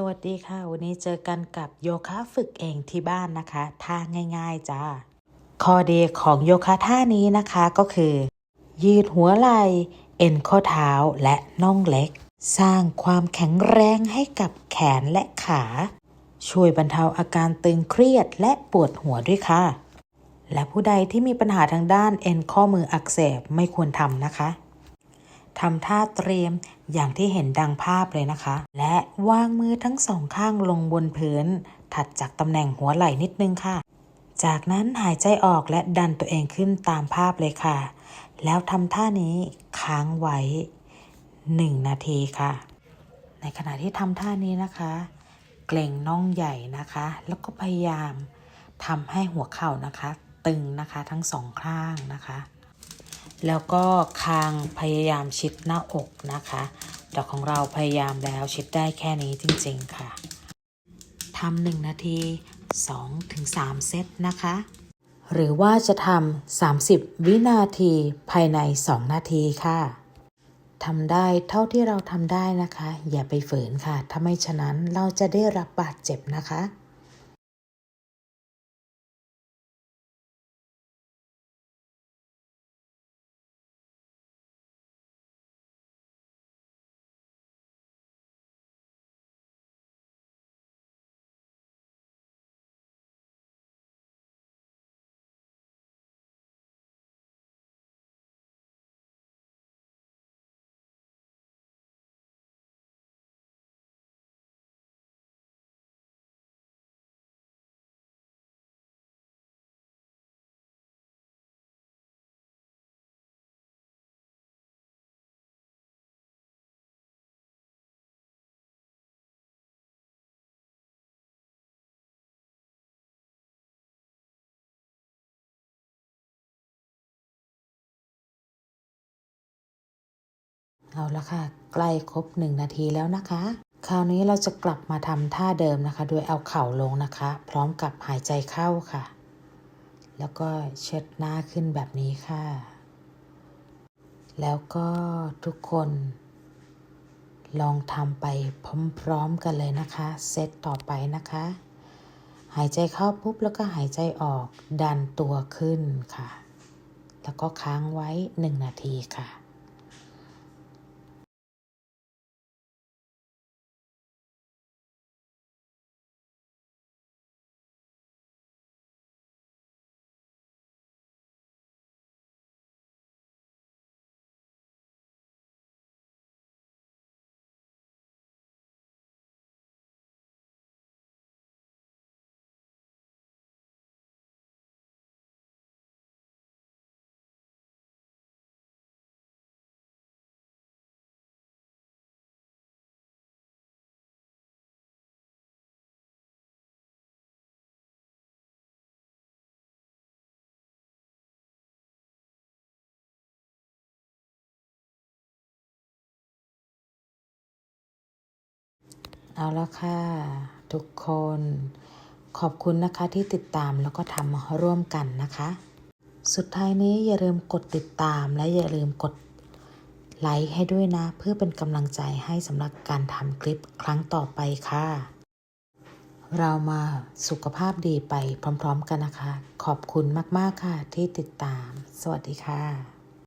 สวัสดีค่ะ วันนี้เจอกันกับโยคะฝึกเองที่บ้านนะคะท่าง่าย ๆจ้าข้อดีของโยคะท่านี้นะคะก็คือ ยืดหัวไหล่เอ็นข้อเท้าและน่องเล็ก สร้างความแข็งแรงให้กับแขนและขา ช่วยบรรเทาอาการตึงเครียดและปวดหัวด้วยค่ะ และผู้ใดที่มีปัญหาทางด้านเอ็นข้อมืออักเสบไม่ควรทำนะคะ ทำท่าเตรียมอย่างที่เห็นดังภาพเลยนะคะ และวางมือทั้งสองข้างลงบนพื้น ถัดจากตำแหน่งหัวไหล่นิดนึงค่ะ จากนั้นหายใจออกและดันตัวเองขึ้นตามภาพเลยค่ะ แล้วทำท่านี้ค้างไว้ 1 นาทีค่ะ ในขณะที่ทำท่านี้นะคะ เกร็งน่องใหญ่นะคะ แล้วก็พยายามทำให้หัวเข่านะคะ ตึงนะคะทั้งสองข้างนะคะ แล้วก็คางพยายามชิดหน้าอกนะคะแต่ของเราพยายามแล้วชิดได้แค่นี้จริงๆค่ะทำหนึ่งนาที 2-3 เซตนะคะ หรือว่าจะทำ30 วินาทีภายใน 2 นาทีค่ะทำได้เท่าที่เราทำได้นะคะ อย่าไปฝืนค่ะ ถ้าไม่ฉะนั้นเราจะได้รับบาดเจ็บนะคะ เอาละค่ะ ใกล้ครบหนึ่งนาทีแล้วนะคะ คราวนี้เราจะกลับมาทำท่าเดิมนะคะ โดยเอาเข่าลงนะคะ พร้อมกับหายใจเข้าค่ะ แล้วก็เช็ดหน้าขึ้นแบบนี้ค่ะ แล้วก็ทุกคน ลองทำไปพร้อมๆกันเลยนะคะ เซตต่อไปนะคะ หายใจเข้าปุ๊บแล้วก็หายใจออกดันตัวขึ้นค่ะ แล้วก็ค้างไว้หนึ่งนาทีค่ะ เอาละค่ะ ทุกคน ขอบคุณนะคะที่ติดตามแล้วก็ทำร่วมกันนะคะ สุดท้ายนี้อย่าลืมกดติดตามและอย่าลืมกดไลค์ให้ด้วยนะ เพื่อเป็นกำลังใจให้สำหรับการทำคลิปครั้งต่อไปค่ะ เรามาสุขภาพดีไปพร้อม ๆ กันนะคะ ขอบคุณมาก ๆ ค่ะที่ติดตาม สวัสดีค่ะ